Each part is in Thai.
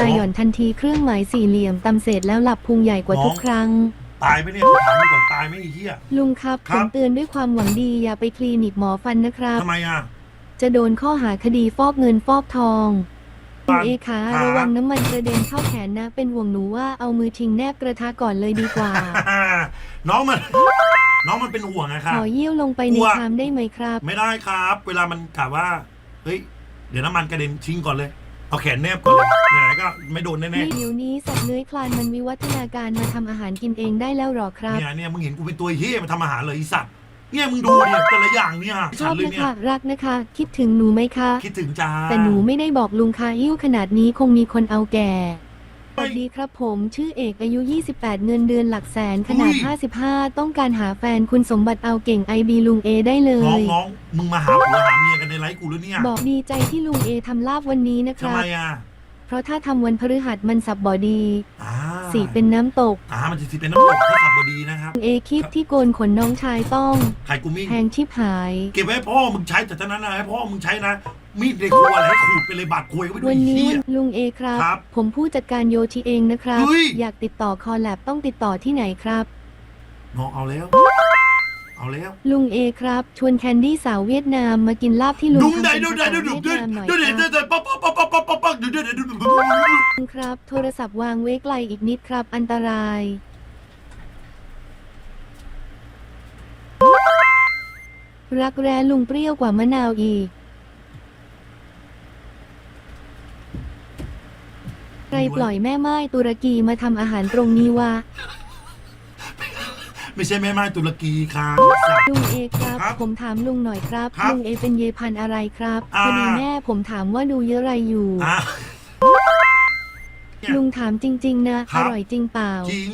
ตายหย่อนทันทีเครื่องหมายสี่เหลี่ยมตำเสร็จแล้วหลับพุงใหญ่กว่าน้องทุกครั้ง ตายไหมเนี่ยถามมึงก่อนตายไหมไอ้เหี้ย ลุงครับครัผบมเตือนด้วยความหวังดีอย่าไปคลินิกหมอฟันนะครับ ทำไมอะ จะโดนข้อหาคดีฟอกเงินฟอกทองฟัคุณงเอขาครับ ระวังน้ำมันกระเด็นเข้าแขนนะ เป็นห่วงหนูว่าเอามือทิ้งแนบกระทะก่อนเลยดีกว่า น้องมัน น้องมันเป็นห่วงอะคขรับอเยี่ยวลงไปในกลัว ชามได้ไหมครับ ไม่ได้ครับ เวลามันกะว่า เฮ้ย เดี๋ยวน้ำมันกระเด็นทิ้งก่อนเลย เอาแขนแนบก่อนเลยไหนๆก็ไม่โดนแน่นี่เดี๋ยวนี้สัตว์เลื้อยคลานมันวิวัฒนาการมาทำอาหารกินเองได้แล้วหรอคๆรับ เนี่ยเนี่ยมึงเห็นกูเป็นตัวเฮี้ยมาทำอาหารเลยไอีสัตว์เนี่ยมึงดูเนี่ยแต่ละอย่างเนี่ยชฉัอนบเลยนะเนี่ย คะ รักนะคะ คิดถึงหนูไหมคะ คิดถึงจ้าแต่หนูไม่ได้บอกลุงคาหิ้วขนาดนี้คงมีคนเอาแก่ สไม่วัสดีครับผมชื่อเอกอายุ 28 เงินเดือนหลักแสนขนาดอุ้ย55 ต้องการหาแฟนคุณสมบัติเอาเก่งไอบีลุงเอได้เลน้องย น้องมึงมาหาผัวหาเมียกันในไลฟ์กูหรือเนี่ยบอกดีใจที่ลุงเอทำลาบวันนี้นะคทำรัไมบ อะเพราะถ้าทำวันพฤหัสมันสับบอดี อ่าสีเป็นน้ำตกอ่ามันจะสิเป็นน้ำตกถ้าขับบดีนะครับเอคลิปที่โกนขนน้องชายต้อง ไข่กูมิ่งแพงชิบหาย เก็บไว้ให้พ่อมึงใช้แต่เท่านั้นนะให้พ่อมึงใช้นะ มีดในครัวอะไรให้ขูดไปเลยบาดควยก็ไปด้ววัยนไอ้นี้เหี้ยลุงเอครับ ครับผมผู้จัดการโยชิเองนะครับ เฮ้ย อยากติดต่อคอลแลบต้องติดต่อที่ไหนครับ น้องเอาแล้ว เอาแล้ว ลุงเอครับ ชวนแคนดี้สาวเวียดนามมากินลาบที่ลุงดุ้งทำได้เป็นดุ้งภาได้ษาดุ้งเวีดุ้ยงดนามหน่อยดุ้งคเด็รัดเด็ดป๊อปป๊อปป๊อปป๊อปป๊อปป๊อปดุ้งเด็ดดุ้งบครับ โทรศัพท์วางไว้ไกลอีกนิดครับ อันตราย รักแร้ลุงเปรี้ยวกว่ามะนาวอีก ใครปล่อยแม่ไม้ตุรกีมาทำอาหารตรงนี้วะไม่ใช่แม่ไม้ตุรกีครับ ลุงเอครับ ครับผมถามลุงหน่อยครับครับลุงเอเป็นเยพันธุ์อะไรครับอ่า พอดีแม่ผมถามว่าดูเยอะอะไรอยู่ อะ ลุงถามจริง ๆ นะ ครัอบ ร่อยจริงเปล่า จริง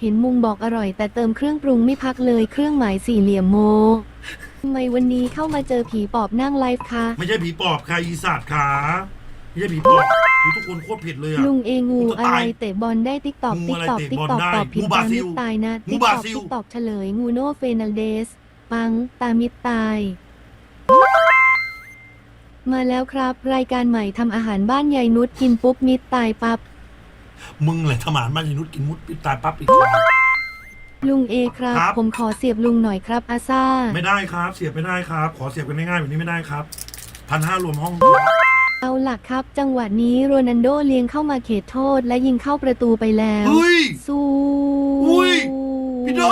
เห็นมุงบอกอร่อย แต่เติมเครื่องปรุงไม่พักเลยเครื่องหมายสี่เหลี่ยมโมทำไมวันนี้เข้ามาเจอผีปอบนั่งไลฟ์คะ ไม่ใช่ผีปอบค่ะอีสัตว์ขาไม่ใช่ผีปอบ กูทุกคนโคตรเผ็ดเลยอะ ลุงเองูกูจะอะไรตายเตะบอลได้ติ๊กตอกงูติ๊กอะไรตอกเตะติ๊กบอลตอกได้ตอบผิดงูบราตาซิมิลดตายนะงูติ๊กบตราอกซิล ติ๊กตอกเฉลยงูโนเฟนัลเดส ปังตามิดตาย มาแล้วครับ รายการใหม่ทำอาหารบ้านยายนุชกินปุ๊บมิดตายปั๊บ มึงเลยทหารบ้านยนุษย์กินมุดปิดตายปั๊บอีกคนลุงเอครับ ครับ ผมขอเสียบลุงหน่อยครับอาซาไม่ได้ครับ เสียบไม่ได้ครับ ขอเสียบกันง่ายๆแบบนี้ไม่ได้ครับพันห้ารวมห้อง เอาหลักครับ จังหวะนี้โรนันโดเลี้ยงเข้ามาเขตโทษและยิงเข้าประตูไปแล้ว เฮ้ย สู้อุ้ย พี่โด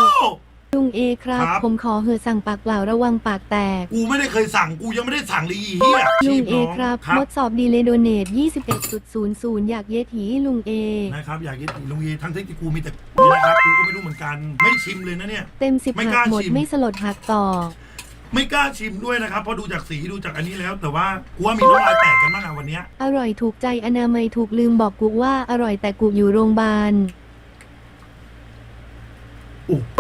ลุงเอครับ ครับ ผมขอเหอะสั่งปากเปล่าระวังปากแตก กูไม่ได้เคยสั่ง กูยังไม่ได้สั่งเลยอีเหี้ยลุชีงพเอน้องครับครับทดสอบดีเลย์โดเนท21.00 อยากเยถีลุงเอ นะครับ อยากกินลุงเอทั้งที่กูมีแต่นี่นะครับ กูก็ไม่รู้เหมือนกัน ไม่ชิมเลยนะเนี่ย เต็มสิบไม่หักกล้าหมดชิม ไม่สลดหักต่อ ไม่กล้าชิมด้วยนะครับเพราะดูจากสีดูจากอันนี้แล้ว แต่ว่ากูว่ามีน้ำลายแตกกันบ้างอะวันเนี้ยอร่อยถูกใจอนามัยถูกลืมบอกกูว่าอร่อยแต่กูอยู่โรงพยาบาล โอ้โห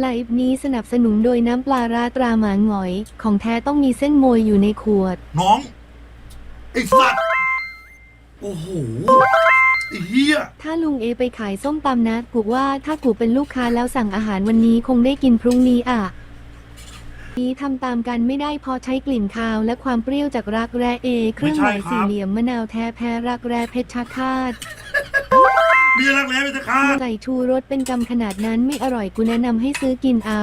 ไลฟ์นี้สนับสนุนโดยน้ำปลาราตราหมาหงอย ของแท้ต้องมีเส้นโมยอยู่ในขวด น้องไอ้สัตว์โอ้โหไอ้เหี้ย ถ้าลุงเอไปขายส้มตำนะกูว่าถ้ากูเป็นลูกค้าแล้วสั่งอาหารวันนี้คงได้กินพรุ่งนี้อะ นี้ทำตามกันไม่ได้เพอใช้กลิ่นคาวและความเปรี้ยวจากรักแร้เอ เครื่องหมายสี่เหลี่ยมมะนาวแท้แพ้รักแร้เพชรชาคาตเมียรักแร้ไปจะฆ่าใส่ชูรสเป็นกำขนาดนั้นไม่อร่อยกูแนะนำให้ซื้อกินเอา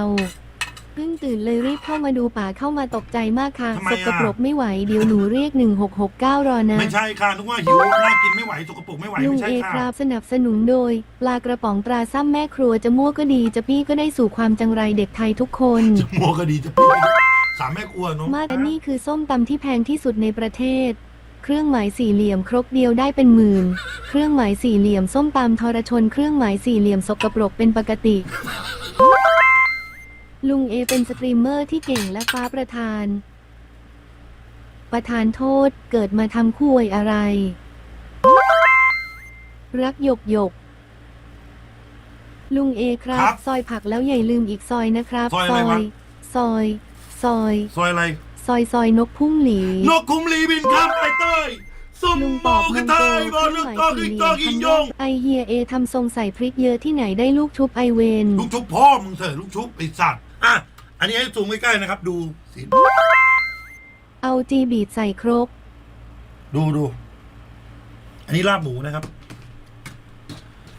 เพิ่งตื่นเลยรีบเข้ามาดูป่าเข้ามาตกใจมากค่ะ ทำไมสอะ กปรกไม่ไหวเดี๋ยวหนูเรียก 1669 รอนะ ไม่ใช่ค่ะนึกว่าหิวน่ากินไม่ไหวสกปรกไม่ไหวลุงไม่ใช่เอค่ะครับสนับสนุนโดย ปลากระป๋องตราซ้ำแม่ครัวจะมั่วก็ดีจะปี้ก็ได้สู่ความจังไรเด็กไทยทุกคน จะมัวก็ดีจะปีไปด้วยสามแม่ครัวน้องมาแต่นี่คือส้มตำที่แพงที่สุดในประเทศ เครื่องหมายสี่เหลี่ยมครกเดียวได้เป็นหมื่น เครื่องหมายสี่เหลี่ยมส้มตำทรชน เครื่องหมายสี่เหลี่ยมสกปรกเป็นปกติ ลุงเอเป็นสตรีมเมอร์ที่เก่งและฟ้าประธาน ประธานโทษเกิดมาทำคู่อวยอะไร รักหยกหยก ลุงเอครับ ครับซอยผักแล้วอย่าลืมอีกซอยนะครับ ซอยอะไรครับซอย ซอย ซอยอะไร ซอย ซอยนกพุ่งหลี นกคุ้มลีบินครับไอ้เต้ยส้มลุงโมปอบกมัระงเทโกยบอลเคลูรื่อกงหกมายอกสี่อีเหกลี่กยอกมอีกยงไอเฮียเอทำทรงใส่พริกเยอะที่ไหนได้ลูกชุบไอเวน ลูกชุบพ่อมึงเถอะลูกชุบไอ้สัตว์ อะ อันนี้ให้ซูมใกล้ๆนะครับ ดูสิเอาจีบีดใส่ครก ดูดู อันนี้ลาบหมูนะครับ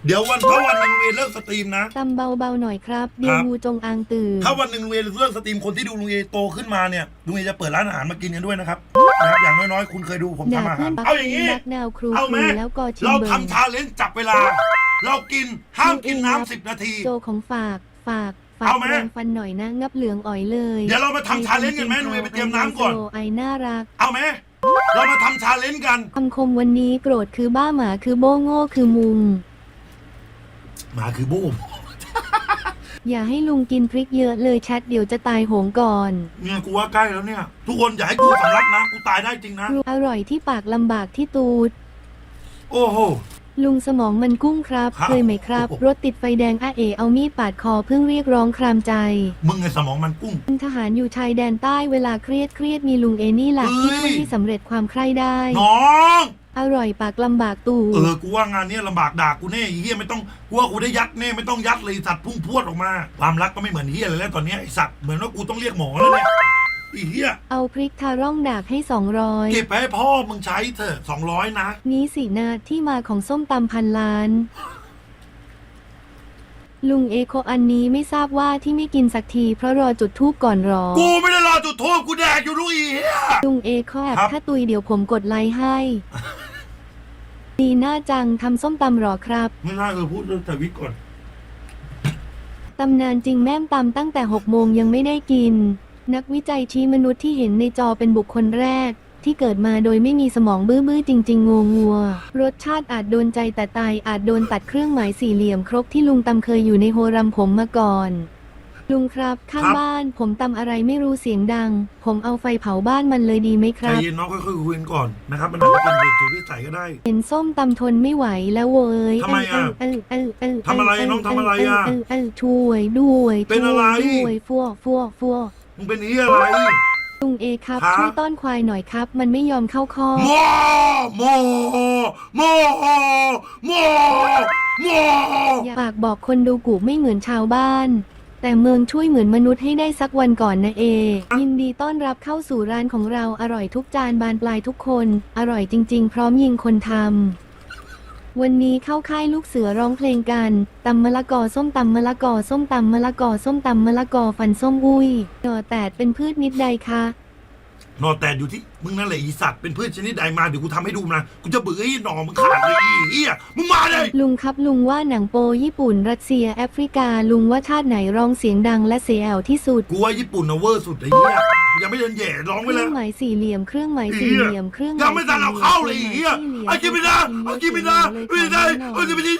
เดี๋ยววันถ้าวันหนึ่งลุงเอเลิกสตรีมนะ ตำเบาๆหน่อยครับ เดครับงูจงอางตื่น ถ้าวันหนึ่งลุงเอเลิกสตรีมคนที่ดูลุงเอโตขึ้นมาเนี่ยลุงเอจะเปิดร้านอาหารมากินกันด้วยนะครับนะครับอย่างน้อยๆ คุณเคยดูผมด่าทำอาเพื่หาอรนเอาอย่างนี้นี้นักแนวครูเอาคไหมรูแล้วก็ชิมเราเบิร์ทำชาเลนจ์จับเวลา เรากินห้ามกินน้ำสิบนาที โจของฝากฝาก ฝากเอาไหมแรงฟันหน่อยนะงับเหลืองอ่อยเลยเดี๋ยวเรามาทำ challenge กันไหมลุงเอไปเตรียมน้ำก่อนโจไอน่ารักเอาไหมเรามาทำชาเลนจ์กัน คำคมวันนี้โกรธคือบ้าหมาคือโบโง่คือมุง หมาคือบูมอย่าให้ลุงกินพริกเยอะเลยแชทเดี๋ยวจะตายโหงก่อนเนี่ยกูว่าใกล้แล้วเนี่ย ทุกคนอย่าให้กูสำลักนะ กูตายได้จริงนะ อร่อยที่ปากลำบากที่ตูด โอ้โห ลุงสมองมันกุ้งครับ ครับ เคยไหมครับโอ้โหรถติดไฟแดงอาเอเอามีดปาดคอเพิ่งเรียกร้องครามใจมึงไงสมองมันกุ้งทหารอยู่ชายแดนใต้เวลาเครียดเครียดมีลุงเอนี่หลักเฮ้ที่ยช่วยให้สำเร็จความใคร่ได้ น้อง อร่อยปากลำบากตูดเออ กูว่างานเนี้ยลำบากด่ากูแน่ไอ้เฮียไม่ต้องกูว่ากูได้ยัดแน่ไม่ต้องยัดเลยสัตว์พุ่งพรวดออกมา ความรักก็ไม่เหมือนเฮียเลยแล้วตอนเนี้ยไอสัตว์เหมือนว่ากูต้องเรียกหมอแล้วเนี่ย ไอ้เฮียเอาพริกทาร่องดากให้สองร้อยเก็บไปให้พ่อมึงใช้เถอะสองร้อยนะนี้สินาที่มาของส้มตำพันล้าน ลุงเอโคอันนี้ไม่ทราบว่าที่ไม่กินสักทีเพราะรอจุดทูบก่อนรอ กูไม่ได้รอจุดโทษกูแดกอยู่ลูกอีเฮียลุงเอขอแอบครับ ถ้าตุยเดี๋ยวผมกดไลค์ให้ ดีหน้าจังทำส้มตำหรอครับ ไม่น่าเออพูดเรื่องแต่วิทย์ก่อน ตำนานจริงแม่มตำตั้งแต่ 6 โมงยังไม่ได้กิน นักวิจัยชี้มนุษย์ที่เห็นในจอเป็นบุคคลแรก ที่เกิดมาโดยไม่มีสมองบื้อๆจริง ๆงงงัว รสชาติอาจโดนใจแต่ตายอาจโดนตัดเครื่องหมายสี่เหลี่ยมครกที่ลุงตำเคยอยู่ในโฮรัมผมมาก่อน ลุงครับ ข้างครับ บ้าน ผมตำอะไรไม่รู้เสียงดัง ผมเอาไฟเผาบ้านมันเลยดีไหมคใจรับ เย็นน้องค่อยๆคุยกันก่อนนะครับ มันอาจจะเป็นเด็กถูกวิสัยก็ได้ เห็นส้มตำทนไม่ไหวแล้วเว้ยทำไมอะเออเออเออทำอะไรน้องทำอะไรอะเเเออช่วยด้วยเป็นอะไร ช่วยด้วยฟัวฟัวฟัว มึงเป็นเฮียอะไร ลุงเอครับครับ ช่วยต้อนควายหน่อยครับ มันไม่ยอมเข้าคอกโมโมโมโมโมอยากฝากบอกคนดูกูไม่เหมือนชาวบ้าน แต่เมืองช่วยเหมือนมนุษย์ให้ได้สักวันก่อนนะเอ ยินดีต้อนรับเข้าสู่ร้านของเราอร่อยทุกจานบานปลายทุกคน อร่อยจริง ๆ พร้อมยิงคนทำ วันนี้เข้าค่ายลูกเสือร้องเพลงกันตำมะละกอส้มตำมะละกอส้มตำมะละกอส้มตำมะละกอฟันส้มอุ้ยหน่อแตดเป็นพืชนิดใดคะนอแตดอยู่ที่ มึงนั่นแหละอีสัตว์เป็นพืชชนิดใดมาเดี๋ยวกูทำให้ดูนะกูจะเบื่อไอ้หนอมึงขาดเลยอีเฮียมึงมาเลย ลุงครับลุงว่าหนังโปญี่ปุ่น รัสเซียแอฟริกา ลุงว่าชาติไหนร้องเสียงดังและเสียแอวที่สุด กูว่าญี่ปุ่นนะเวอร์สุดไอ้เฮียยังไม่เดินแย่ร้องเคไปรื่แล้องวหมายสี่เหลี่ยมเครื่องหมายสี่เหลี่ยมเครื่องหยังมายไม่ทันเอาเข้าเลยไอ้เฮียเอากินไม่ได้เอากินไม่ได้ไม่ได้เอากินไม่ได้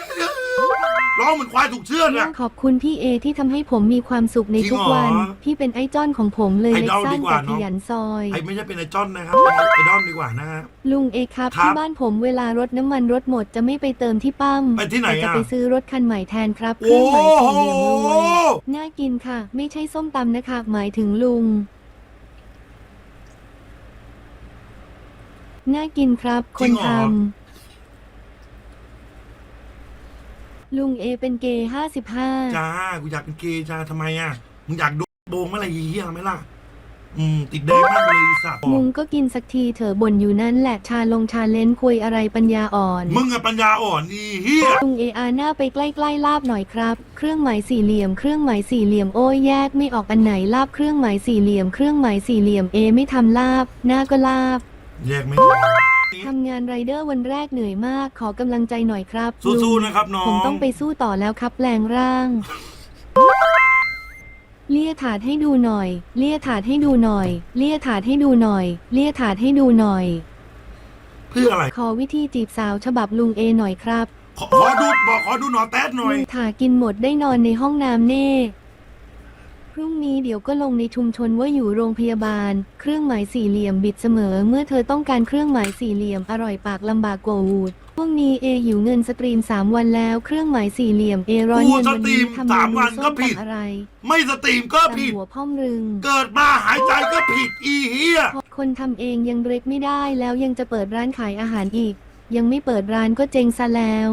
ร้องเหมือนควายถูกเชือดอะขอบคุณพี่เอที่ทำให้ผมมีความสุขในทุกวันจริงเหรอพี่เป็นไอ้จ้อนของผมเลยไอเล็ดกอลสั้ดีนกว่าแต่ขเนอะ ยันซอย ไอไม่ใช่เป็นไอจอนนะครับเป็นไอดอลดีกว่านะฮะ ลุงเอครับครับที่บ้านผมเวลารถน้ำมันรถหมดจะไม่ไปเติมที่ปั๊มไปที่ไหนแต่จะอะไปซื้อรถคันใหม่แทนครับเคโอ้รื่องหมายสี่โหเหลี่ยมรวยน่ากินค่ะ ไม่ใช่ส้มตำนะคะ หมายถึงลุง น่ากินครับ คจรินงเหรทอำลุงเอเป็นเกย์ห้าสิบห้า จ้า กูอยากเป็นเกย์จ้าทำไมอะ มึงอยากโดนโบงเมื่อไหร่อีเหี้ยไหมล่ะ อืมติดแดงมากเลยอีสัตว์มุงก็กินสักทีเถอะบ่นอยู่นั่นแหละชาลงชาเลนคุยอะไรปัญญาอ่อนมึงอะปัญญาอ่อนอีเหี้ยลุงเออาหน้าไปใกล้ๆลาบหน่อยครับ เครื่องหมายสี่เหลี่ยมเครื่องหมายสี่เหลี่ยมโอ้ยแยกไม่ออกอันไหนลาบเครื่องหมายสี่เหลี่ยมเครื่องหมายสี่เหลี่ยมเอไม่ทำลาบ หน้าก็ลาบ แยกไม่ออกทำงานไรเดอร์วันแรกเหนื่อยมาก ขอกำลังใจหน่อยครับสู้ลุงๆนะครับน้องผมต้องไปสู้ต่อแล้วครับแปลงร่าง เลี่ยถาดให้ดูหน่อย เลี่ยถาดให้ดูหน่อย เลี่ยถาดให้ดูหน่อย เลี่ยถาดให้ดูหน่อย เพื่ออะไร ขอวิธีจีบสาวฉบับลุงเอหน่อยครับ ขอขอดูบอกขอดูหนอแต๊ดหน่อย ลุงถากินหมดได้นอนในห้องน้ำเน่ พรุ่งนี้เดี๋ยวก็ลงในชุมชนว่าอยู่โรงพยาบาล เครื่องหมายสี่เหลี่ยมบิดเสมอ เมื่อเธอต้องการเครื่องหมายสี่เหลี่ยมอร่อยปากลำบากกว่าวูดพวกนี้เอหิวเงินสตรีมสามวันแล้ว เครื่องหมายสี่เหลี่ยมเอร้อนกูเงินสวันตรีนี้มทำเมสามนูวันส้ก็มผิดตำอะไรไม่สตรีมก็ผิดตำหัวพ่อมรึง เกิดมาหายใจก็ผิดอีเหี้ยคนทำเองยังเล็กไม่ได้แล้วยังจะเปิดร้านขายอาหารอีก ยังไม่เปิดร้านก็เจ๊งซะแล้ว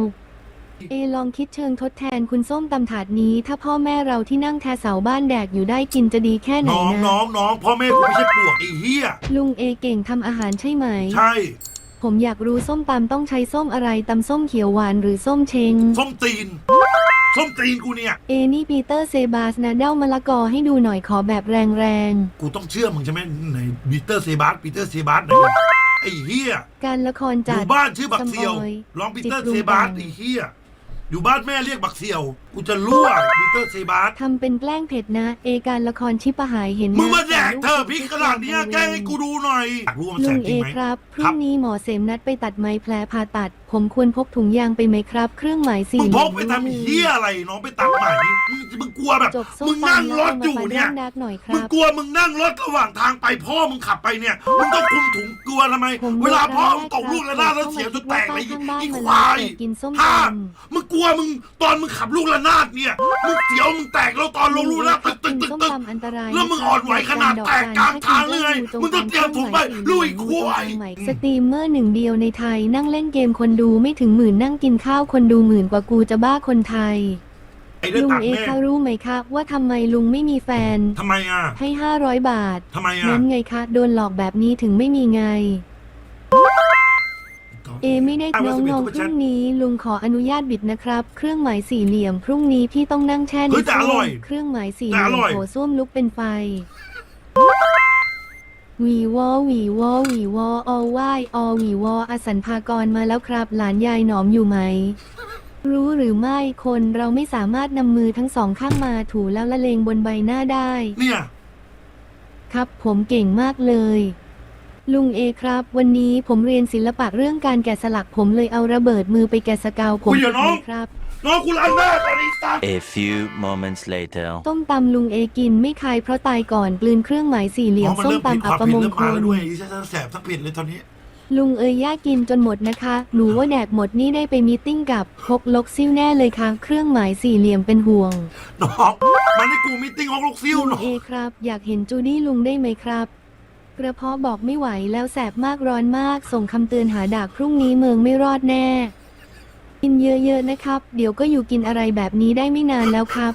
เอลองคิดเชิงทดแทนคุณส้มตำถาดนี้ ถ้าพ่อแม่เราที่นั่งแทเสาบ้านแดกอยู่ได้กินจะดีแค่ไหนน้องนะ น้องน้องพ่อแม่กูไม่ใช่ปวกอีเหี้ยลุงเอเก่งทำอาหารใช่ไหม ใช่ผมอยากรู้ส้มตำต้องใช้ส้มอะไรตำส้มเขียวหวานหรือส้มเชง ส้มตีนส้มตีนกูเนี่ย เอนี่ปีเตอร์เซบาสนะเด้ามะละกอให้ดูหน่อยขอแบบแรงกูต้องเชื่อมึงใช่ไหมไหนปีเตอร์เซบาสปีเตอร์เซบาสไหนไอ้เฮียๆ การละครอจัด ยู่บ้านชื่อบักเซียวสมออยลองปีเตอร์จิตปรุเซงบาสแต่งไอ้เฮีย อยู่บ้านแม่เรียกบักเสียวกูจะรั่วปีเตอร์เซบาสทำเป็นแกล้งเผ็ดนะ เอการละครชิปะหายเห็นมึงมาหแดน้กเธอพริกขนาดเนี้ยแกล้งให้กูดูหน่อยอยากรู้ว่ามันลุแสงบจเอริงไหม ครับพครัรุ่บงนี้หมอเสมนัดไปตัดไม้แผลผ่าตัด ผมควรพกถุงยางไปไหมครับ เครื่องหมายสี่มึงเหพลี่ยกมไปทำเฮียอะไรน้องไปตัดไหมมึงมึงกลัวแบบ จบส้มึมงนั่งตำรแล้วถเอาอยู่มาเนี่ย ดักหน่อยคมึงรับ กลัวมึงนั่งรถระหว่างทางไปพ่อมึงขับไปเนี่ย มึงต้องคุมถุงกลัวทำไม ผมเวลาพ่อเดิมึนงตกลูกระนาดแล้วเสียจนแตกเลยข้างบ้านอีมันควายเปิดกินส้มห้าตมึงกลัวมึงตอนมึงขับลูกระนาดเนี่ยมึงเสียวมึงแตกแล้วตอนำลงลูกระนาดตึกตึกิกนตึกส้มตึกตำอันตรายแล้วมึงอ่อนไหวขนาดแตกกลางทางเลย มึงต้องเตรียมถุงไปลุยควายสตรีมเมอร์หนึ่งเดียวในไทยนั่งเล่นเกมคนดูไม่ถึงหมื่นนั่งกินข้าวคนดูหมื่นกว่ากูจะบ้าคนไทยไอ้เรื่องลุงตัดเอแม่คะรู้ไหมคะว่าทำไมลุงไม่มีแฟนทำไมอะ ให้ห้าร้อยบาททำไมอะนั้นไงคะ โดนหลอกแบบนี้ถึงไม่มีไง เอไม่ได้อะน้องวัน้องสดุพรุ่งนี้ลุงขออนุญาตบิดนะครับ เครื่องหมายสี่เหลี่ยมพรุ่งนี้พี่ต้องนั่งแช่ในเฮ้ยแต่อร่อยส้วมเครื่องหมายสี่เหแต่ลี่ยอมร่อย โถส้วมลุกเป็นไฟหวีวอหวีวอหวีวออไหว้อหวีวออสันพากรมาแล้วครับ หลานยายหนอมอยู่ไหม รู้หรือไม่คนเราไม่สามารถนำมือทั้งสองข้างมาถูแล้วละเลงบนใบหน้าได้ เนี่ย ครับผมเก่งมากเลย ลุงเอครับ วันนี้ผมเรียนศิลปะเรื่องการแกะสลักผมเลยเอาระเบิดมือไปแกะสกาวผมอุ๊ยเดี๋ยวน้อง ครับ น้องกูรันหน้าตอนนี้สัตว์ A few moments later. ต้มตำลุงเอกินไม่คายเพราะตายก่อนกลืนเครื่องหมายสี่เหลี่ยมอ๋อมันส้มเริ่มผิดตำคอัวามปผิดมงเริ่มคมาลแล้วด้วยฉันแสบสักผิดเลยตอนนี้ ลุงเอยย่ากินจนหมดนะคะ หนูว่าแดกหมดนี่ได้ไปมีตติ้งกับพกลกซิ่วแน่เลยค่ะ เครื่องหมายสี่เหลี่ยมเป็นห่วงน้อง มันให้กูมิทติ้งฮอกลูกซิ่วลุงน้องเอครับ อยากเห็นจูดี้ลุงได้ไหมครับ กระเพาะบอกไม่ไหวแล้วแสบมากร้อนมาก ส่งคำเตือนหาดากพรุ่งนี้เมืองไม่รอดแน่ กินเยอะๆนะครับ เดี๋ยวก็อยู่กินอะไรแบบนี้ได้ไม่นานแล้วครับ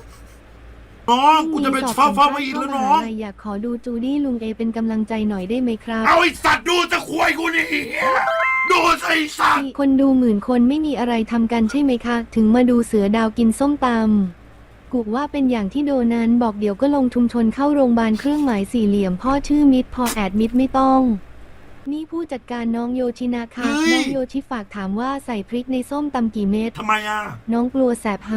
น้องกูจะไปเฝ้าเฝ้ามาอีกแล้วน้องพรุ่นี้สบสัมภาษณ์เข้ามหาลัยอยากขอดูจูดี้ลุงเอเป็นกำลังใจหน่อยได้ไหมครับ เอาไอ้สัตว์ดูจะควยกูนี่ดูสิไอ้สัตว์คนดูหมื่นคนไม่มีอะไรทำกันใช่ไหมคะ ถึงมาดูเสือดาวกินส้มตำ กูว่าเป็นอย่างที่โดนั้นบอกเดี๋ยวก็ลงชุมชนเข้าโรงพยาบาลเครื่องหมายสี่เหลี่ยมพ่อชื่อมิดพอแอดมิดไม่ต้อง นี่ผู้จัดการน้องโยชินะคะน้องโยชิฝากถามว่าใส่พริกในส้มตำกี่เม็ด ทำไมอะ น้องกลัวแสบห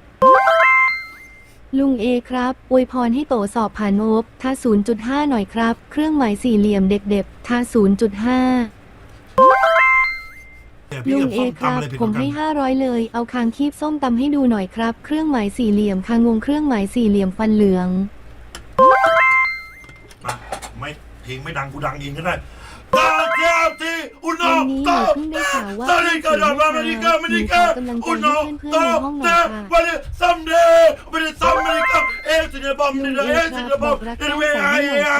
ำลุงเอครับอวยพรให้โตสอบผ่านโอบท่า0.5 หน่อยครับ เครื่องหมายสี่เหลี่ยมเด็กๆท่า0.5 เดี๋ยวพี่ลุงกับเอส้มครัตำบ อะไรผิดผมกันให้ 500 เลย เอาคางคีบส้มตำให้ดูหน่อยครับ เครื่องหมายสี่เหลี่ยมคางงเครื่องหมายสี่เหลี่ยมฟันเหลืองมาไม่เพลงไม่ดังกูดังเองก็ได้ ตาเทียบทีอุโนวันนี้หโตเพิ่งได้ข่าวว่าตาลิกาดาบามริกาเมริกาอุโนโตอนๆในห้องหน่เตวันนี้ซัมเดย์วันนี้ซัมเมริกาเอสิเดบอมนี่เอสิเดบอมเอเวไอเอไอ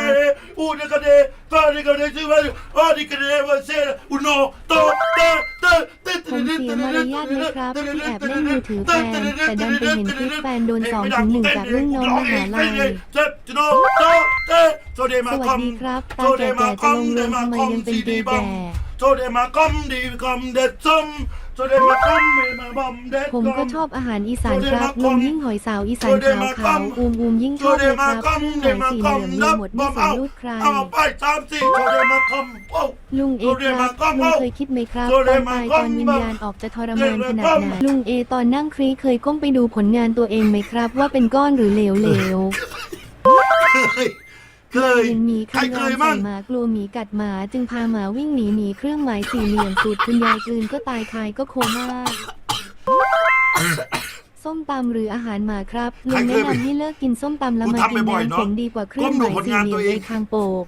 อุนกาเดตาลิกาเดซิวาอาดิกาเดวาเซอุโนโตเตเตเตผมเสียมารยาทไหมครับที่แอบเล่นมือถือแฟนแต่ดันไปเห็นคลิปแฟนโดนสองถึงหนึ่งจากรุ่นน้องมหาลัยสวัสดีครับตาแก่ๆจะลงเรือทำไมยังเป็นซีเกดีย์บอแก่มโซเดมาคอมดีคอมเด็ดซัมโซเดมาคอมเดมาบอมเด็ดผมก็ชอบอาหารอีสานครับลุงยิ่งหอยสาวอีสานขาวขาวอูมอูมยิ่งชโซอบเดเลยคมารับคอมเครื่องเดหมายมาสี่คเหอมลี่ยมมีดับหมดบไม่อมสนเอารูดใครเอาไปสามสี่โซเดมาคอมโอ้ลุงเอครับลุงเคยคิดไหมครับตอนตายตอนวิญญาณออกจะทรมานขนาดไหนลุงเอตอนนั่งครีเคยก้มไปดูผลงานตัวเองไหมครับ ว่าเป็นก้อนหรือเหลวเหลว เคยเคย เห็นหมีใครคำเครามยใส่มั่งหมากลัวหมีกัดหมาจึงพาหมาวิ่งหนีหมีเครื่องหมายสี่เหลี่ยมสูตรคุณยายกลืนก็ตายคายก็โคม่าส้มตำหรืออาหารหมาครับลุงแนะนำให้เลิกกินส้มตำแล้วมากินน้ำผมดีกว่าเครื่องหมายสี่เหลี่ยมในคางโปก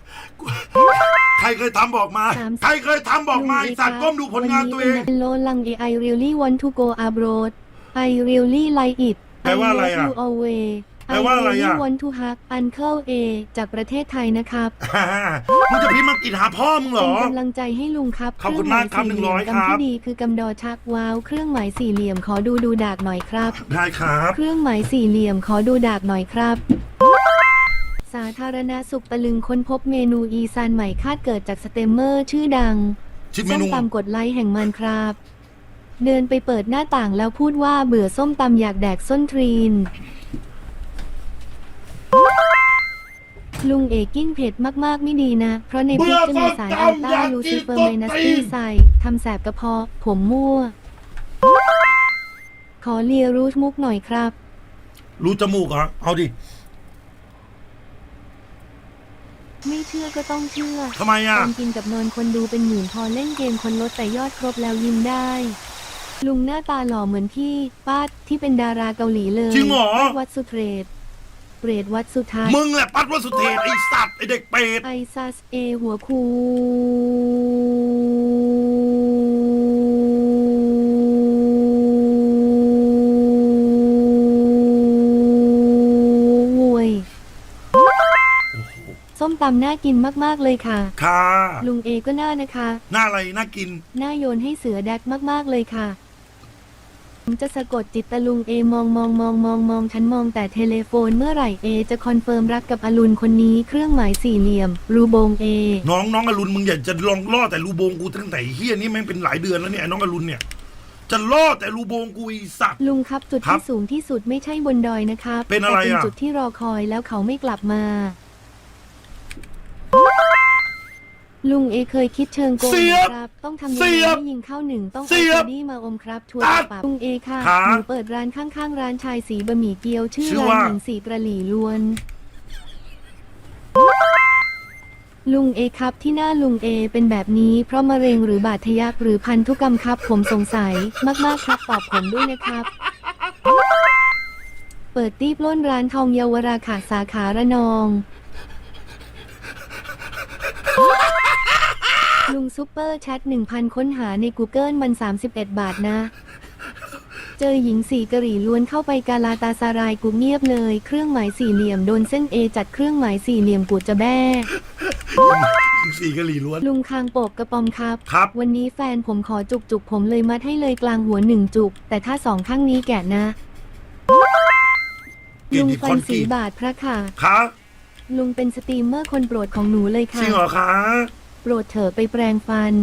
ใครเคยทำบอกมา สามใครเคยทำบอกมาไอสัตว์ก้มดูผลงานตัวเอง โลลัง I really want to go abroad I really like it แปลว่าอะไรอะ I love you always แปลว่าอะไร I อะ really want to hug Uncle A จากประเทศไทยนะครับมึงจะพิมพ์มากินหาพ่อมึงเหรเป็อนกำลังใจให้ลุงครับขอบคุณมากครับเองหมายสี่เหลี่ยม100ครับกำที่ดีคือกำดอชักว้าวเครื่องหมายสี่เหลี่ยมขอดูดูดากหน่อยครับ ได้ครับ เครื่องหมายสี่เหลี่ยมขอดูดากหน่อยครับสาธารณสุขตะลึงค้นพบเมนูอีซานใหม่คาดเกิดจากสเต็มเมอร์ชื่อดังชื่อเมส้มนูตำกดไลค์แห่งมันครับ เดินไปเปิดหน้าต่างแล้วพูดว่าเบื่อส้มตำอยากแดกส้นทรีน ลุงเอกกิ้งเผ็ดมากๆไม่ดีนะ เพราะในพริกจะมีสารอัลต้าลูซิเฟอร์ไมนัสที่ใส่ทำแสบกระเพาะผมมั่ว ขอเลียรูทมุกหน่อยครับ รู้จมูกเหรอเอาดิไม่เชื่อก็ต้องเชื่อทำไมตอะอนกินกับนอนคนดูเป็นหมื่นพอเล่นเกมคนลดแต่ยอดครบแล้วยิ้มได้ ลุงหน้าตาหล่อเหมือนพี่ป้าดที่เป็นดาราเกาหลีเลยจริงเหรอวัดสุเทรด เปรตวัดสุทัศน์มึงแหละปัดว่าสุเทพไอ้สัตว์ไอ้เด็กเป็ดไอซัสเอหัวคูโวยส้มตำน่ากินมาก ๆ เลยค่ะ ค่ะลุงเอก็น่านะคะ หน้าอะไรน่ากิน น่าโยนให้เสือแดกมาก ๆ เลยค่ะผม จะสะกดจิตตะลุงเอมองมองมองมองมองฉันมองแต่เทเลโฟนเมื่อไหร่เอ จะคอนเฟิร์มรักกับอรุณคนนี้เครื่องหมายสี่เหลี่ยม รูโบงเอ น้องน้องอรุณมึงอย่าจะลองล่อแต่รูโบงกูตั้งแต่เฮียนี่แม่งเป็นหลายเดือนแล้วเนี่ยไอ้น้องอรุณเนี่ย จะล่อแต่รูโบงกูไอีสัตว์ ลุงครับจุดครัที่บสูงที่สุดไม่ใช่บนดอยนะครับเป็นอะไรแต่เป็นอะ จุดที่รอคอยแล้วเขาไม่กลับมา ลุงเอเคยคิดเชิงโกงนะครับ ต้องทำยังไงให้ยิงเข้าหนึ่งต้องเอาซีดีมาอมครับทัวร์ปรับลุงเอค่ะหนูเปิดร้านข้างๆ ร้านชายสีบะหมี่เกี๊ยวชื่อร้านหญิงสีกระหลี่ล้วน ลุงเอครับที่หน้าลุงเอเป็นแบบนี้เพราะมะเร็งหรือบาดทะยักหรือพันธุกรรมครับ ผมสงสัยมากๆครับตอบผมด้วยนะครับ เปิดตีปล้นร้านทองเยาวราขาสาขาระนอง ลุงซุปเปอร์แชท1,000 ค้นหาใน Google มัน 31 บาทนะ เจอหญิงสี่กะหรี่ล้วนเข้าไปกาลาตาซารายกูเงียบเลย เครื่องหมายสี่เหลี่ยมโดนเส้นเอจัดเครื่องหมายสี่เหลี่ยมกูจะแบ้อีกสี่กะหรี่ล้วน ลุงคางโปกกระปอมครับ ครับ วันนี้แฟนผมขอจุกจุกๆผมเลยมัดให้เลยกลางหัวหนึ่งจุก แต่ถ้าสองข้างนี้แกะนะ กินลุงดิฟัคอนนสีกรีตบาทพระค่ะ คะลุงเป็นสตรีมเมอร์คนโปรดของหนูเลยจค่ะ ริงเหรอคะ โปรดเถอะไปแปลงฟัน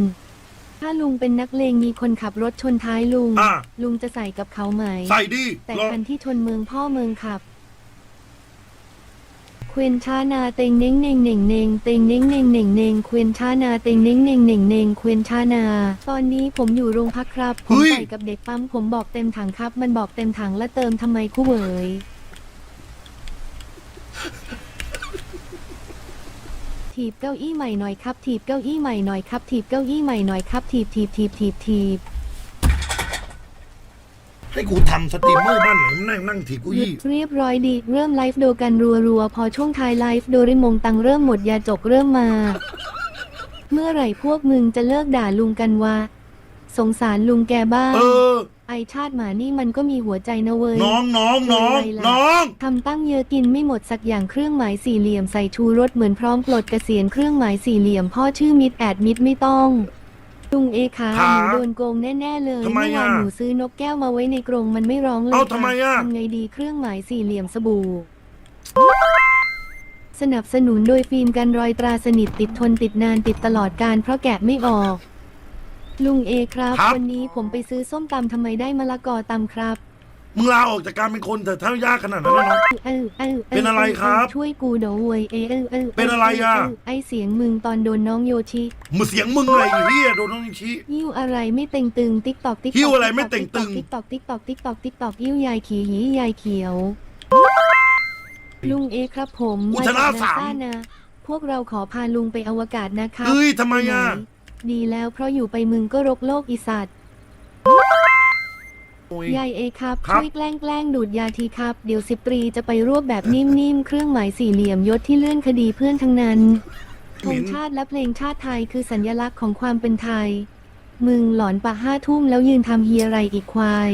ถ้าลุงเป็นนักเลงมีคนขับรถชนท้ายลุง อะ ลุงจะใส่กับเขาไหม ใส่ดิแต่ลองคันที่ชนเมืองพ่อเมืองขับ เควนชานาเต็งเน่งเน่งเน่งเน่งเต็งเน่งเน่งเน่งเน่งเควนชานาเต็งเน่งเน่งเน่งเน่งเควนชานา ตอนนี้ผมอยู่โรงพักครับ ผมใส่กับเด็กปั๊มผมบอกเต็มถังครับ มันบอกเต็มถังแล้วเติมทำไมคู่เหวย ถีบเก้าอี้ใหม่หน่อยครับ ถีบเก้าอี้ใหม่หน่อยครับ ถีบเก้าอี้ใหม่หน่อยครับ ถีบถีบถีบถีบถีบให้กูทำสตรีมเมอร์บ้านไหนมันนั่งนั่งถีบกูหยุดยี่เรียบร้อยดี เริ่มไลฟ์โดกันรัวๆ พอช่วงท้ายไลฟ์โดเรมงตังเริ่มหมดยาจกเริ่มมา เมื่อไหร่พวกมึงจะเลิกด่าลุงกันวะสงสารลุงแกบ้างเออ ไอชาติหมานี่มันก็มีหัวใจนะเว้ยน้องน้องน้องอะไรล่ะน้องทำตั้งเยอะกินไม่หมดสักอย่างเครื่องหมายสี่เหลี่ยมใส่ชูรสเหมือนพร้อมปลดเกษียณเครื่องหมายสี่เหลี่ยมพ่อชื่อมิดแอดมิดไม่ต้องลุงเอขาหนูโดนโกงแน่ๆเลยทำไมเมื่อวานอะหนูซื้อนกแก้วมาไว้ในกรงมันไม่ร้องเลยเอ้าค่ะทำไมอะทำไงดีเครื่องหมายสี่เหลี่ยมสบู่ สนับสนุนโดยฟิล์มกันรอยตราสนิทติดทนติดนานติดตลอดการเพราะแกะไม่ออก ลุงเอครับ ครับ วันนี้ผมไปซื้อส้มตำทำไมได้มะละกอตำครับมึงลาออกจากการเป็นคนเถอะถ้ายากขนาดนั้นนะน้อง เออเออเป็นอะไรครับช่วยกูเดี๋ยวเวยเออเออเออเป็นอะไรอะเไอเสียงมึงตอนโดนน้องโยชิมึงเสียงมึงอะไรเฮียโดนน้องนิชิยิ้วอะไรไม่เต็งตึงติ๊กตอกติ๊กหิ้วอะไรไม่เต่งตึง ติ๊กตอกติ๊กตอกติ๊กตอกติ๊กตอกยิ้วยายขี่หียายเขียว ลุงเอครับผมอุทนาจกสามซ่นะพวกเราขอพาลุงไปอวกาศนะครับ เฮ้ยทำไมอะปหน ดีแล้วเพราะอยู่ไปมึงก็รกโลกอีสัตว์โอ้ยยายเอครับ ครับ ช่วยแกล้งแกล้งดูดยาทีครับ เดี๋ยวสิบตรีจะไปรวบแบบนิ่มๆ เครื่องหมายสี่เหลี่ยมยศที่เลื่อนคดีเพื่อนทั้งนั้นธงชาติและเพลงชาติไทยคือสัญลักษณ์ของความเป็นไทย มึงหลอนปะห้าทุ่มแล้วยืนทำเฮียอะไรอีกควาย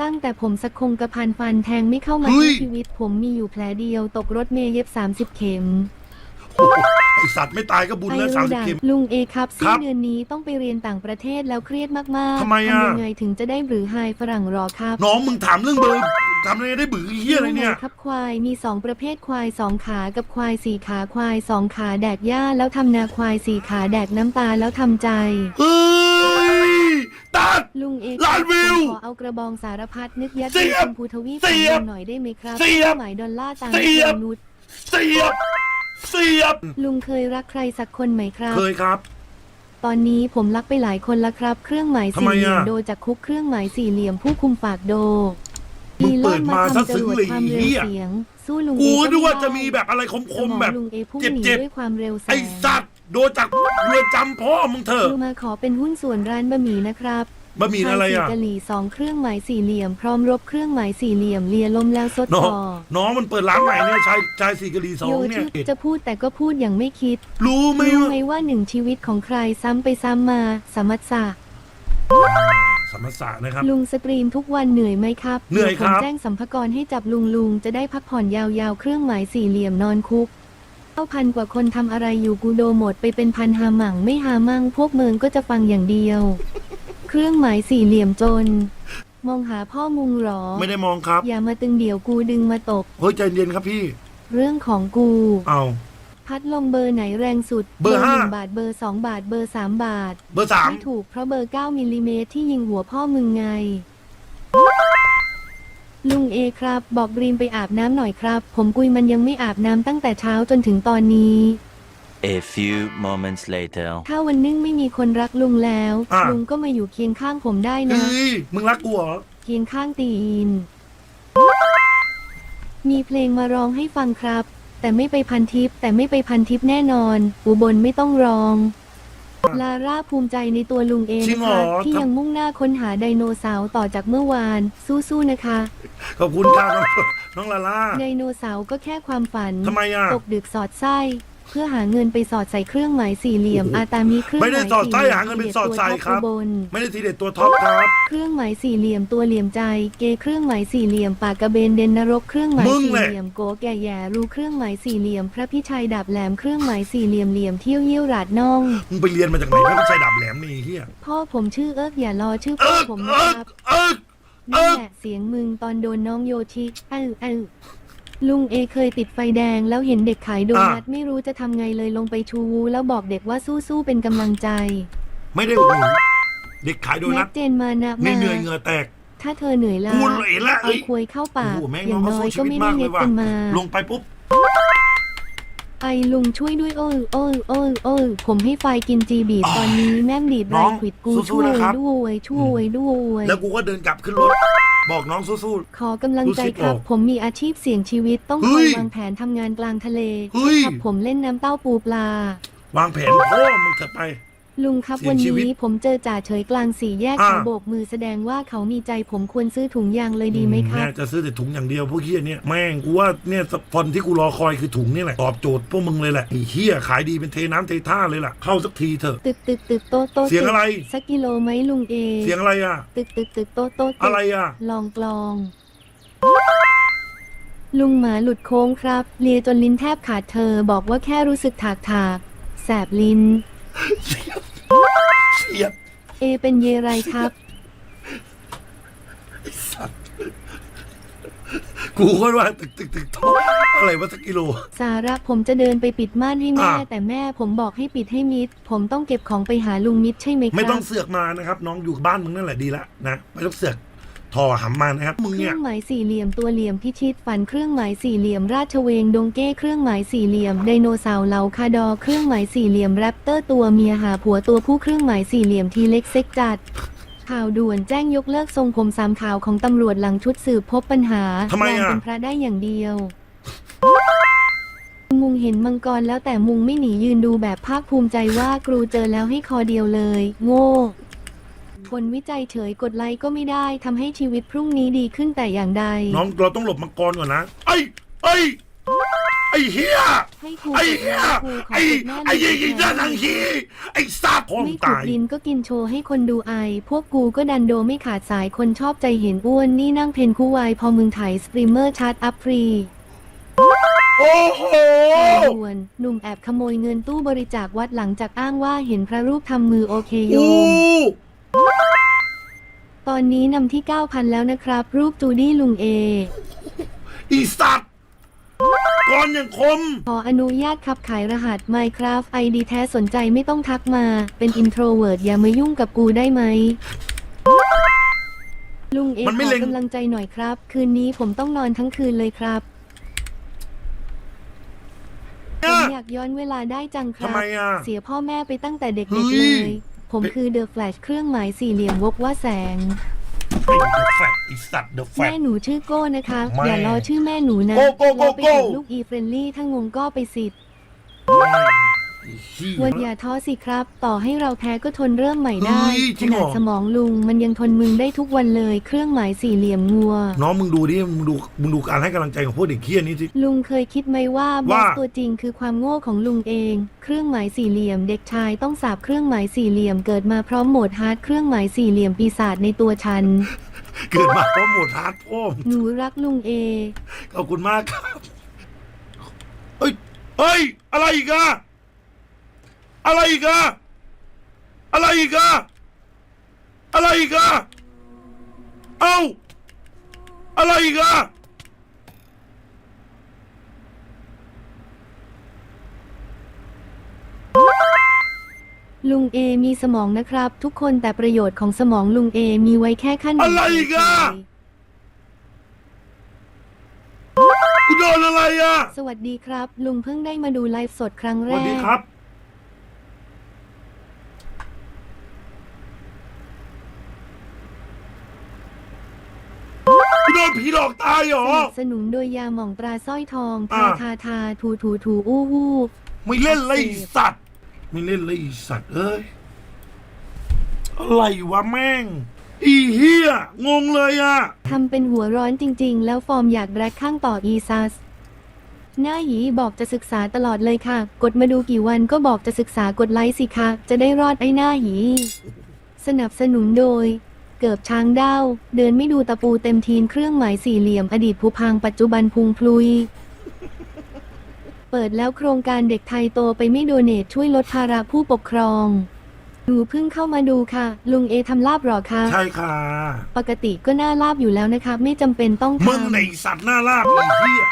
ตั้งแต่ผมสะคงกระพันฟันแทงไม่เข้ามาเฮ้ย ที่ชีวิต ผมมีอยู่แผลเดียวตกรถเมย์เย็บ 30 เข็มโอ้โห ไอสัตว์ไม่ตายก็บุญไอแล้วสามรู้สิบดังเข็ม ลุงเอครับคสิ้รันบเดือนนี้ต้องไปเรียนต่างประเทศแล้วเครียดมากๆทำไมอะ ยังไงถึงจะได้หรือไฮฝรั่งรอครับน้องมึงถามเรื่องเบอร์ทำยังไงได้บือเฮียอะไรเนี่ย รู้หมครับควายมีสองประเภทควายสองขากับควายสี่ขาควายสองขาแดกหญ้าแล้วทำนาควายสี่ขาแดกน้ำตาแล้วทำใจ เฮ้ย ตัด ลุงเอกล้านวิวผมขอเอากระบองสารพัดนึกยัดเสีในยบชมพูทวีปเสียบหน่อยได้ไหมครับเสียบหมายดอลลาร์ตามเสียบ มนุษย์เสียบ เสียบ ลุงเคยรักใครสักคนไหมครับ เคยครับ ตอนนี้ผมรักไปหลายคนละครับ เครื่องหมายทำสี่ไมเหลี่ยมอะโดจากคุกเครื่องหมายสี่เหลี่ยมผู้คุมฝากโดมึงเปิดมาอีลอนซะทำจซึ้งรวดเลยความเร็วเหี้ย เสียง สู้ลุงกูเอนึกว่าไม่จะได้มีแบบอะไรคสมมองๆแบบ ลุงเอพุ่งเจ็บหนีเจ็บด้วยความเร็วแสไองสัตว์โดนจากเรือนจำพ่อมึงเถอะดูมาขอเป็นหุ้นส่วนร้านบะหมี่นะครับ บะหมี่อะไรชายอะสี่กะหรี่สองเครื่องหมายสี่เหลี่ยม พร้อมรบเครื่องหมายสี่เหลี่ยมเลียลมแล้วซดน้องต่อน้องมันเปิดร้านใหม่เนี่ยชายชายสี่กะหรี่สอโยงเนี่ย ชิจะพูดแต่ก็พูดอย่างไม่คิด รู้ไหมรู้ว่าไหมว่าหนึ่งชีวิตของใครซ้ำไปซ้ำมาสามัสสะสมศานะครับ ลุงสตรีมทุกวันเหนื่อยไหมครับเหนื่อยครับ ดี๋วผมแจ้งสัมภากระให้จับลุงลุงจะได้พักผ่อนยาวๆ เครื่องหมายสี่เหลี่ยมนอนคุกเก้าพันกว่าคนทำอะไรอยู่กูโดหมดไปเป็นพันหาหมั่งไม่หามั่งพวกเมืองก็จะฟังอย่างเดียว เครื่องหมายสี่เหลี่ยมจน มองหาพ่อมุงหรอ ไม่ได้มองครับ อย่ามาตึงเดี่ยวกูดึงมาตบเฮ้ยใจเย็นครับพี่ เรื่องของกู เอา พัดลมเบอร์ไหนแรงสุดเบอร์ห้าหนึ่งบาทเบอร์สองบาทเบอร์สามบาท เบอร์สาม ไม่ถูกเพราะเบอร์ 9มิลลิเมตรที่ยิงหัวพ่อมึงไง ลุงเอครับ บอกดรีมไปอาบน้ำหน่อยครับ ผมกุยมันยังไม่อาบน้ำตั้งแต่เช้าจนถึงตอนนี้ A few moments later. ถ้าวันนึงไม่มีคนรักลุงแล้ว อะ ลุงก็มาอยู่เคียงข้างผมได้นะ เฮ้ยมึงรักกูเหรอ เคียงข้างตีน มีเพลงมาร้องให้ฟังครับ แต่ไม่ไปพันทิปแต่ไม่ไปพันทิปแน่นอน อุบลไม่ต้องร้อง ลาร่าภูมิใจในตัวลุงเองจริงนะเหรคะอ ที่ทำยังมุ่งหน้าค้นหาไดโนเสาร์ต่อจากเมื่อวาน สู้ๆนะคะ ขอบคุณครับน้องน้องลาล่าไดโนเสาร์ก็แค่ความฝัน ทำไมอะ ตกดึกสอดไส้ เพื่อหาเงินไปสอดใส่เครื่องหมายสี่เหลี่ยมโอ้โหอาตามีเครื่องหไม่มายได้สอดไส้สี่หลี่ยมหาเงินไปสอดใส่ครับ ตัวท็อปอุบลไม่ได้ทีเด็ดตัวท็อปครับ เครื่องหมายสี่เหลี่ยมตัวเหลี่ยมใจ เกย์เครื่องหมายสี่เหลี่ยมปากกระเบนเดนนรกเครื่องหมายมึงสี่แหละ เหลี่ยมโกแก่แย่รูเครื่องหมายสี่เหลี่ยม พระพิชัยดาบแหลมเครื่องหมายสี่เหลี่ยมเหลี่ยมเที่ยวเยี่ยวหราดน่อง มึงไปเรียนมาจากไหนพระพิชัยดาบแหลมนี่เฮียพ่อผมชื่อเอิกอย่ารอชื่อเอิพ่อกผมนะเอิกครับ เอิกนั่นแหละเสียงมึงตอนโดนน้องโยชิเอ้าเอ้า ลุงเอเคยติดไฟแดงแล้วเห็นเด็กขายโดนัทไม่รู้จะทำไงเลยลงไปชูวูแล้วบอกเด็กว่าสู้ๆเป็นกำลังใจ ไม่ได้อุดหนุนเด็กขายโดแม็นักทเจนมานะนี่มาเหนื่อยเหงื่อแตกถ้าเธอเหนื่อยล้ากูเห็นแล้วเอ้เอายควยเข้าโอ้ปากโหแม่งอน้อย่างงเขาน้อสู้ยชีก็วิตไม่ได้มากเลเน็ยตว่ะกันมา ลงไปปุ๊บ ไอ้ลุงช่วยด้วยโอ้ยโอ้ยโอ้ยโอ้ยผมให้ไฟกินจีบีดตอนนี้แม่งดีดน้ราอยงขวิดกูสู้ช่วยๆนะครับด้วยช่วยด้วย แล้วกูก็เดินกลับขึ้นรถ บอกน้องสู้ ขอกำลังใจรู้สึกครับออกผมมีอาชีพเสี่ยงชีวิตต้องเฮ้คอยยวางแผนทำงานกลางทะเลเฮ้ย ครับผมเล่นน้ำเต้าปูปลา ๆ วางแผนพ่อมึงเถอะไป ลุงครับเสี่ยงวันชีวิต นี้ผมเจอจ่าเฉยกลางสี่แยกอ่า เขาโบกมือแสดงว่าเขามีใจผมควรซื้อถุงยางเลยดีไหมครับแม่จะซื้อแต่ถุงอย่างเดียวพวกเฮียเนี่ยแม่งกูว่าเนี่ยฟอนที่กูรอคอยคือถุงนี่แหละตอบโจทย์พวกมึงเลยแหละไอ้เฮียขายดีเป็นเทน้ำเทท่าเลยล่ะ เข้าสักทีเถอะ ตึกตึกตึกโตะโตะเสียงอะไรตึกสักกิโลไหมลุงเอเสียงอะไรอะ ตึกตึกตึกโตะโตะตึกอะไรอะ ลองกลอง ลุงหมาหลุดโค้งครับ เลียจนลิ้นแทบขาดเธอบอกว่าแค่รู้สึกถากถากแสบลิ้น เสียบเอเป็นเยไรครับกูก็ว่าตึกตึกตึกโทษอะไรวะสักกิโล สาระผมจะเดินไปปิดม่านให้แม่ อะ แต่แม่ผมบอกให้ปิดให้มิด ผมต้องเก็บของไปหาลุงมิดใช่ไหมครับไม่ต้องเสือกมานะครับ น้องอยู่บ้านมึงนั่นแหละดีละนะไม่ต้องเสือก ทอหำมานะครับมึงเคเนี่รื่ย องหมายสี่เหลี่ยมตัวเหลี่ยมพิชิตฝันเครื่องหมายสี่เหลี่ยมราชเวงดงเก้เครื่องหมายสี่เหลี่ยมไดโนเสาร์เหลาคาดอเครื่องหมายสี่เหลี่ยมแรปเตอร์ตัวเมียหาผัวตัวผู้เครื่องหมายสี่เหลี่ยมทีเล็กเซ็กจัด ข่าวด่วนแจ้งยกเลิกทรงผมสามข่าวของตำรวจหลังชุดสืบพบปัญหาทำไมแปลงอะเป็นพระได้อย่างเดียว มุงเห็นมังกรแล้วแต่มุงไม่หนียืนดูแบบภาคภูมิใจว่ากรูเจอแล้วให้คอเดียวเลย โง่ ผลวิจัยเฉยกดไลค์ก็ไม่ได้ทำให้ชีวิตพรุ่งนี้ดีขึ้นแต่อย่างใด น้องเราต้องหลบมังกรก่อนนะไอ้ไอ้ไอ้เฮียให้ครูไอ้กดเฮียครูขอไอ้กดแม่ไอ้หน่ยิอยงยิงด้านหลังฮีไอ้ซาพ่อมไม่งขุดตายดินก็กินโชว์ให้คนดูไอ พวกกูก็ดันโดไม่ขาดสายคนชอบใจเห็นอ้วนนี่นั่งเพนคู่วายพอมึงถ่ายสตรีมเมอร์ชาร์ตอัพฟรีโอ้โห ด่วนหนุ่มแอบขโมยเงินตู้บริจาควัดหลังจากอ้างว่าเห็นพระรูปทำมือโอเคโยอู้ม ตอนนี้นำที่ 9,000 แล้วนะครับ รูปจูดี้ลุงเอ อีสัตว์ก่อนอย่างคม ขออนุญาตขับขายรหัส Minecraft ID แท้สนใจไม่ต้องทักมา เป็น introvert อย่ามายุ่งกับกูได้ไหม ลุงเอมันไม่ขอเล็ง กำลังใจหน่อยครับ คืนนี้ผมต้องนอนทั้งคืนเลยครับ ผเนี่มย อยากย้อนเวลาได้จังครัทำไมอะเสียพ่อแม่ไปตั้งแต่เด็เฮ้กยๆเลย ผมคือเดอะแฟลชเครื่องหมายสี่เหลี่ยมวกว่าแสงไอ้เดอะแฟตอีสัตว์เดอะแฟตแม่หนูชื่อโก้นะคะไม่อย่ารอชื่อแม่หนูนะโก้โก้โก้เราไปโก้ถึงลูกอีเฟรนลี่ถ้างงก็ไปสิทธิ์ไอ้เหี้ย วันอย่าท้อสิครับ ต่อให้เราแพ้ก็ทนเริ่มใหม่ได้ เฮ้ยจริขงเหรอ นาดสมองลุงมันยังทนมึงได้ทุกวันเลย เครื่องหมายสี่เหลี่ยมงัว น้องมึงดูดิมึงดูมึงดูการให้กำลังใจของพวกเด็กเคี้ยนี้สิ ลุงเคยคิดไหมว่าบอว่า สตัวจริงคือความโง่ของลุงเอง เครื่องหมายสี่เหลี่ยม เด็กชายต้องสาบเครื่องหมายสี่เหลี่ยมเกิดมาพร้อมโหมดฮาร์ดเครื่องหมายสี่เหลี่ยมปีศาจในตัวฉัน เกิดมาเพราะหมดฮาร์ดโอมหนูรักลุงเอ ขอบคุณมากครับเฮ้ยเฮ้ย อะไรอีกอะ อะไรอีกอะอะไรอีกอะอะไรอีกอะเอ้าอะไรอีกอะลุงเอมีสมองนะครับ ทุกคนแต่ประโยชน์ของสมองลุงเอมีไว้แค่ขั้นอะไรอีกอะกูโดนอะไรอะสวัสดีครับ ลุงเพิ่งได้มาดูไลฟ์สดครั้งสแรวัสดีก ครับ กูโด นผีหลอกตายเหรอสนับสนุนโดยยาหม่องตราสร้อยทองอ่า ทาทาทาทูทูทูอู้วู้ไม่เล่นเลยไอ้สัตว์ไม่เล่นเลยไอ้สัตว์เอ้ยอะไรวะแม่งอีเฮียงงเลยอะทำเป็นหัวร้อนจริง ๆ แล้วฟอร์มอยากแรกข้างต่ออีซัสหน้าหยีบอกจะศึกษาตลอดเลยค่ะ กดมาดูกี่วันก็บอกจะศึกษากดไลค์สิคะจะได้รอดไอ้หน้าหยีสนับสนุนโดย เกิบช้างดาวเดินไม่ดูตะปูเต็มทีนเครื่องหมายสี่เหลี่ยมอดีตผู้พังปัจจุบันพุงพลุย เปิดแล้วโครงการเด็กไทยโตไปไม่โดเนทช่วยลดภาระผู้ปกครองหนูเพิ่งเข้ามาดูค่ะ ลุงเอทำลาบหรอคะใช่ค่ะ ปกติก็น่าลาบอยู่แล้วนะคะ ไม่จำเป็นต้องทำมึงในสัตว์หน้าลาบอีเฮีย